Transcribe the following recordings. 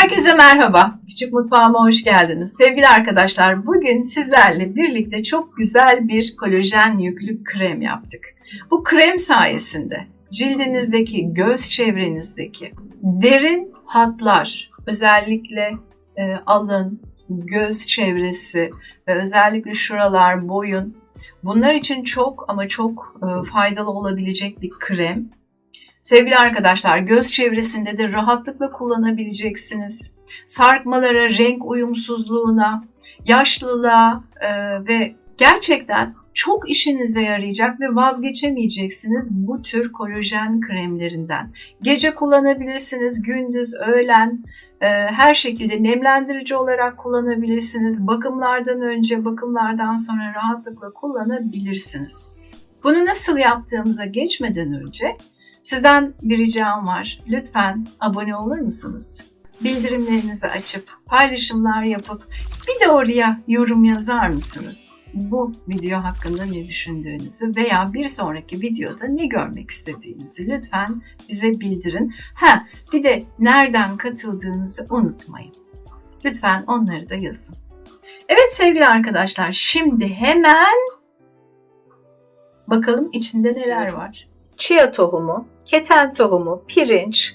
Herkese merhaba. Küçük mutfağıma hoş geldiniz. Sevgili arkadaşlar, bugün sizlerle birlikte çok güzel bir kolajen yüklü krem yaptık. Bu krem sayesinde cildinizdeki, göz çevrenizdeki derin hatlar, özellikle e, alın, göz çevresi ve özellikle şuralar, boyun bunlar için çok ama çok e, faydalı olabilecek bir krem. Sevgili arkadaşlar göz çevresinde de rahatlıkla kullanabileceksiniz. Sarkmalara, renk uyumsuzluğuna, yaşlılığa e, ve gerçekten çok işinize yarayacak ve vazgeçemeyeceksiniz bu tür kolajen kremlerinden. Gece kullanabilirsiniz, gündüz, öğlen, e, her şekilde nemlendirici olarak kullanabilirsiniz. Bakımlardan önce, bakımlardan sonra rahatlıkla kullanabilirsiniz. Bunu nasıl yaptığımıza geçmeden önce Sizden bir ricam var. Lütfen abone olur musunuz? Bildirimlerinizi açıp, paylaşımlar yapıp bir de oraya yorum yazar mısınız? Bu video hakkında ne düşündüğünüzü veya bir sonraki videoda ne görmek istediğinizi lütfen bize bildirin. Ha, bir de nereden katıldığınızı unutmayın. Lütfen onları da yazın. Evet sevgili arkadaşlar, şimdi hemen bakalım içinde neler var chia tohumu, keten tohumu, pirinç,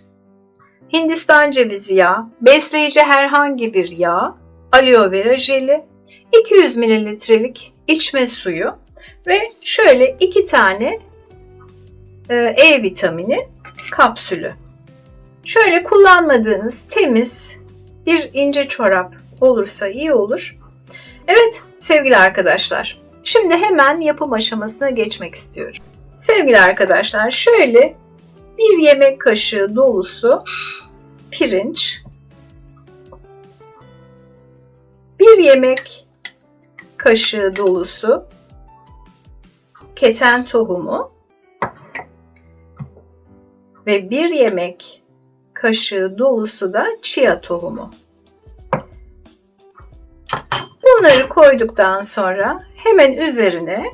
Hindistan cevizi yağı, besleyici herhangi bir yağ, aloe vera jeli, 200 mililitrelik içme suyu ve şöyle iki tane e, E vitamini kapsülü. Şöyle kullanmadığınız temiz bir ince çorap olursa iyi olur. Evet sevgili arkadaşlar, şimdi hemen yapım aşamasına geçmek istiyorum. Sevgili arkadaşlar şöyle bir yemek kaşığı dolusu pirinç, bir yemek kaşığı dolusu keten tohumu ve bir yemek kaşığı dolusu da chia tohumu. Bunları koyduktan sonra hemen üzerine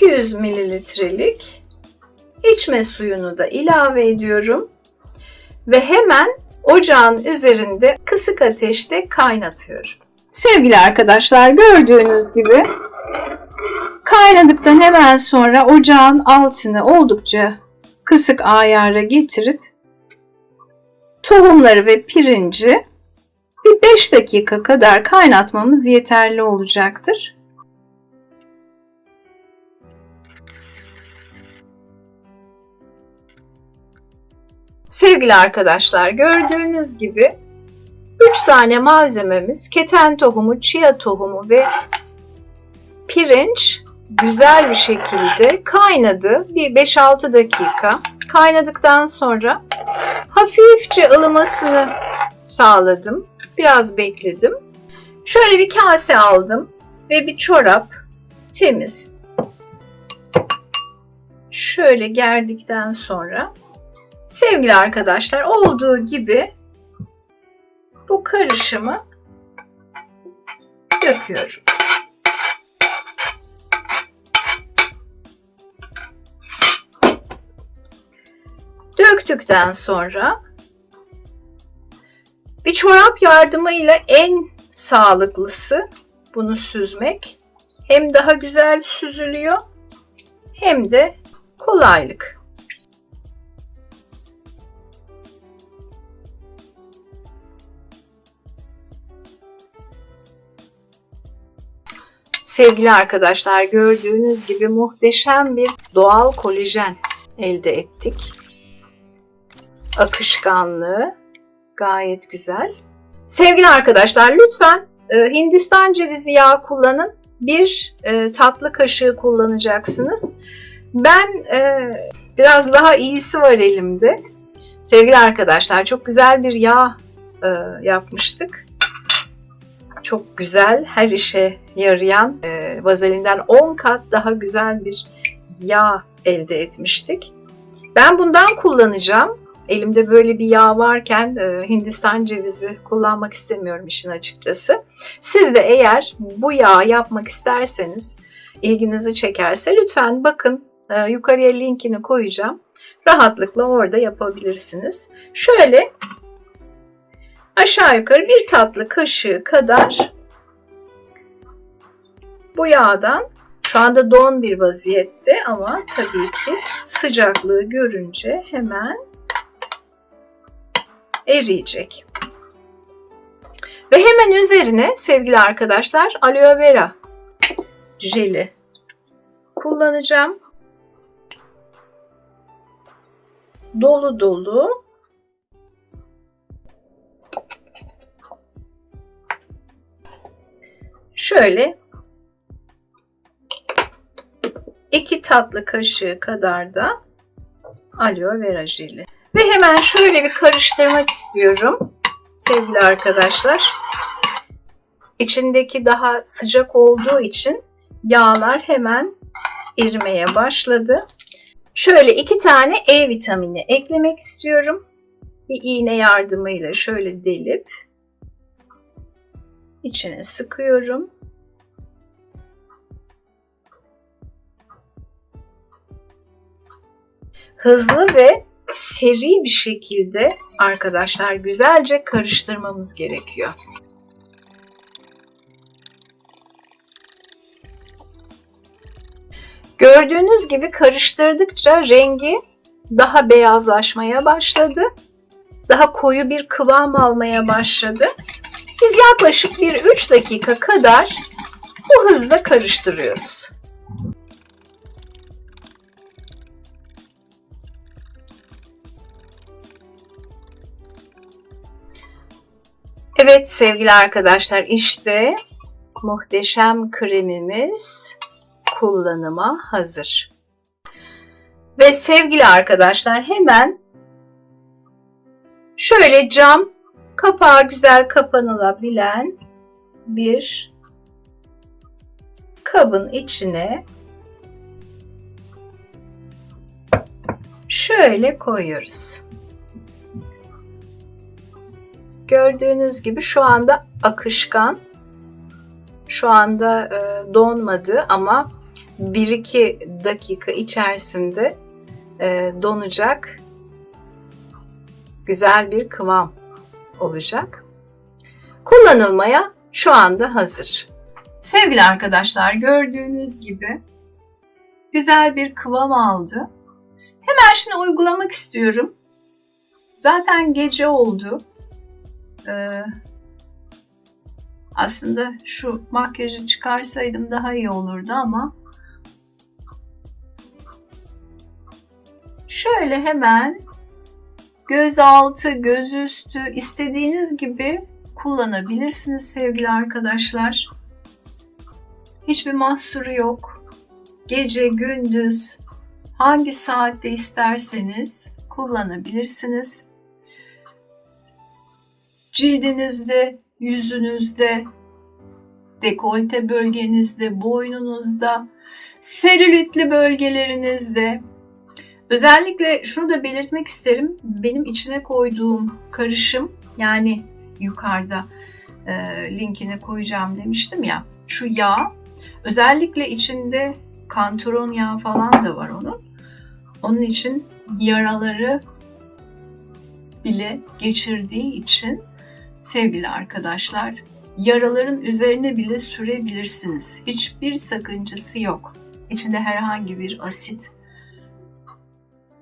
200 mililitrelik içme suyunu da ilave ediyorum ve hemen ocağın üzerinde kısık ateşte kaynatıyorum. Sevgili arkadaşlar gördüğünüz gibi kaynadıktan hemen sonra ocağın altını oldukça kısık ayara getirip tohumları ve pirinci bir 5 dakika kadar kaynatmamız yeterli olacaktır. Sevgili arkadaşlar gördüğünüz gibi 3 tane malzememiz keten tohumu, chia tohumu ve pirinç güzel bir şekilde kaynadı. Bir 5-6 dakika kaynadıktan sonra hafifçe ılımasını sağladım. Biraz bekledim. Şöyle bir kase aldım ve bir çorap temiz. Şöyle gerdikten sonra Sevgili arkadaşlar olduğu gibi bu karışımı döküyorum. Döktükten sonra bir çorap yardımıyla en sağlıklısı bunu süzmek. Hem daha güzel süzülüyor hem de kolaylık. Sevgili arkadaşlar gördüğünüz gibi muhteşem bir doğal kolajen elde ettik. Akışkanlığı gayet güzel. Sevgili arkadaşlar lütfen e, Hindistan cevizi yağı kullanın. Bir e, tatlı kaşığı kullanacaksınız. Ben e, biraz daha iyisi var elimde. Sevgili arkadaşlar çok güzel bir yağ yapmıştık çok güzel, her işe yarayan e, vazelinden 10 kat daha güzel bir yağ elde etmiştik. Ben bundan kullanacağım. Elimde böyle bir yağ varken e, Hindistan cevizi kullanmak istemiyorum işin açıkçası. Siz de eğer bu yağ yapmak isterseniz, ilginizi çekerse lütfen bakın e, yukarıya linkini koyacağım. rahatlıkla orada yapabilirsiniz. Şöyle aşağı yukarı bir tatlı kaşığı kadar bu yağdan şu anda don bir vaziyette ama tabii ki sıcaklığı görünce hemen eriyecek. Ve hemen üzerine sevgili arkadaşlar aloe vera jeli kullanacağım. Dolu dolu şöyle iki tatlı kaşığı kadar da aloe vera jeli. Ve hemen şöyle bir karıştırmak istiyorum sevgili arkadaşlar. İçindeki daha sıcak olduğu için yağlar hemen erimeye başladı. Şöyle iki tane E vitamini eklemek istiyorum. Bir iğne yardımıyla şöyle delip içine sıkıyorum. Hızlı ve seri bir şekilde arkadaşlar güzelce karıştırmamız gerekiyor. Gördüğünüz gibi karıştırdıkça rengi daha beyazlaşmaya başladı. Daha koyu bir kıvam almaya başladı. Biz yaklaşık bir 3 dakika kadar bu hızla karıştırıyoruz. Evet sevgili arkadaşlar işte muhteşem kremimiz kullanıma hazır. Ve sevgili arkadaşlar hemen şöyle cam kapağı güzel kapanılabilen bir kabın içine şöyle koyuyoruz. Gördüğünüz gibi şu anda akışkan. Şu anda e, donmadı ama 1-2 dakika içerisinde e, donacak. Güzel bir kıvam olacak. Kullanılmaya şu anda hazır. Sevgili arkadaşlar gördüğünüz gibi güzel bir kıvam aldı. Hemen şimdi uygulamak istiyorum. Zaten gece oldu. Ee, aslında şu makyajı çıkarsaydım daha iyi olurdu ama şöyle hemen göz altı, göz üstü istediğiniz gibi kullanabilirsiniz sevgili arkadaşlar. Hiçbir mahsuru yok. Gece, gündüz hangi saatte isterseniz kullanabilirsiniz cildinizde, yüzünüzde, dekolte bölgenizde, boynunuzda, selülitli bölgelerinizde. Özellikle şunu da belirtmek isterim. Benim içine koyduğum karışım yani yukarıda e, linkini koyacağım demiştim ya. Şu yağ özellikle içinde kantaron yağı falan da var onun. Onun için yaraları bile geçirdiği için sevgili arkadaşlar, yaraların üzerine bile sürebilirsiniz. Hiçbir sakıncası yok. İçinde herhangi bir asit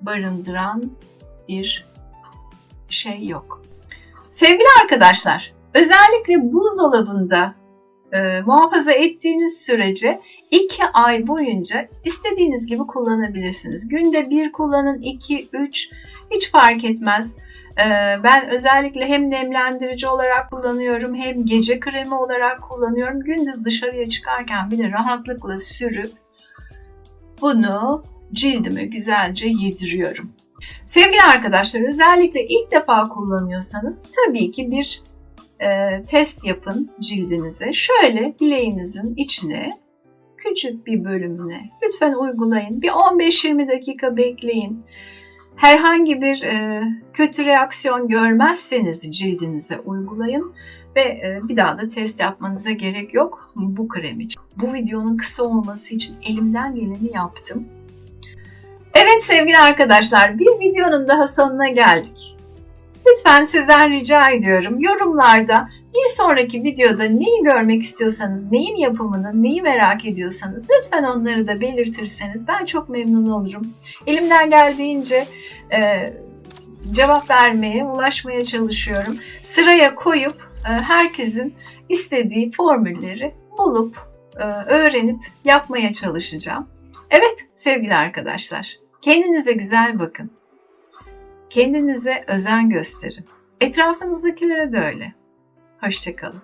barındıran bir şey yok. Sevgili arkadaşlar, özellikle buzdolabında e, muhafaza ettiğiniz sürece 2 ay boyunca istediğiniz gibi kullanabilirsiniz. Günde bir kullanın, 2, 3 hiç fark etmez. Ee, ben özellikle hem nemlendirici olarak kullanıyorum hem gece kremi olarak kullanıyorum. Gündüz dışarıya çıkarken bile rahatlıkla sürüp bunu cildime güzelce yediriyorum. Sevgili arkadaşlar özellikle ilk defa kullanıyorsanız tabii ki bir e, test yapın cildinize. Şöyle bileğinizin içine küçük bir bölümüne lütfen uygulayın. Bir 15-20 dakika bekleyin herhangi bir e, kötü reaksiyon görmezseniz cildinize uygulayın ve e, bir daha da test yapmanıza gerek yok bu krem için. Bu videonun kısa olması için elimden geleni yaptım. Evet sevgili arkadaşlar bir videonun daha sonuna geldik. Lütfen sizden rica ediyorum yorumlarda bir sonraki videoda neyi görmek istiyorsanız, neyin yapımını, neyi merak ediyorsanız lütfen onları da belirtirseniz ben çok memnun olurum. Elimden geldiğince e, cevap vermeye, ulaşmaya çalışıyorum. Sıraya koyup e, herkesin istediği formülleri bulup, e, öğrenip yapmaya çalışacağım. Evet sevgili arkadaşlar, kendinize güzel bakın. Kendinize özen gösterin. Etrafınızdakilere de öyle. Hoşçakalın.